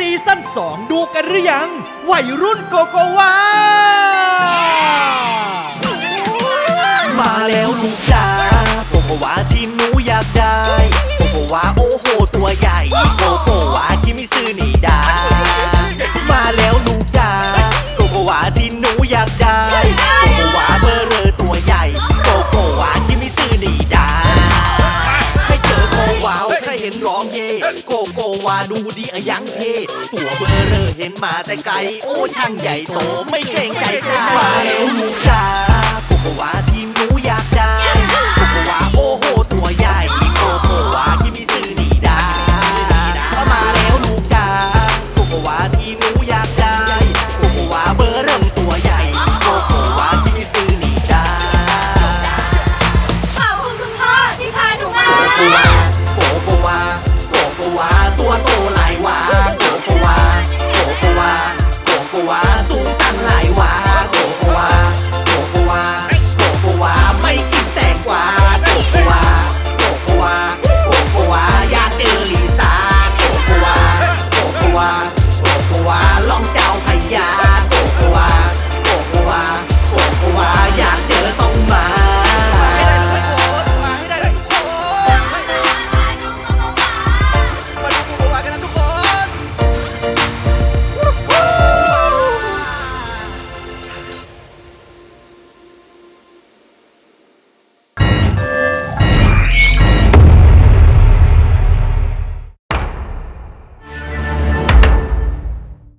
ซีซั่น2 ดูกันหรือยัง วัยรุ่นโกโกวามาแล้วลูกจ้าโกโกวาที่หนูอยากได้โกโกวาโอ้โห ตัวใหญ่โกโกวาที่ไม่ซื้อนี่ไดามาแล้วลูกจ้าโกโกวาที่หนูอยากได้โกโกวาเบอร์เรอตัวใหญ่โกโกวาที่ไม่ซื้อนี่ไดาไม่เจอโกวาวใครเห็นร้องเย่โกโก วาดูดีอะยังเทตัวเบอร์เรอเห็นมาแต่ไกล โอ้ช่างใหญ่โตไม่เกรงใจใครมาเร็วลูกจ้าโกโกวาที่หนูอยากได้โกโกวาโอ้โหตัวใหญ่โกโกวาที่มีซื้อดีดาก็มาแล้วลูกจ้าโกโกวาที่หนูอยาก งไหลวาโกโกวา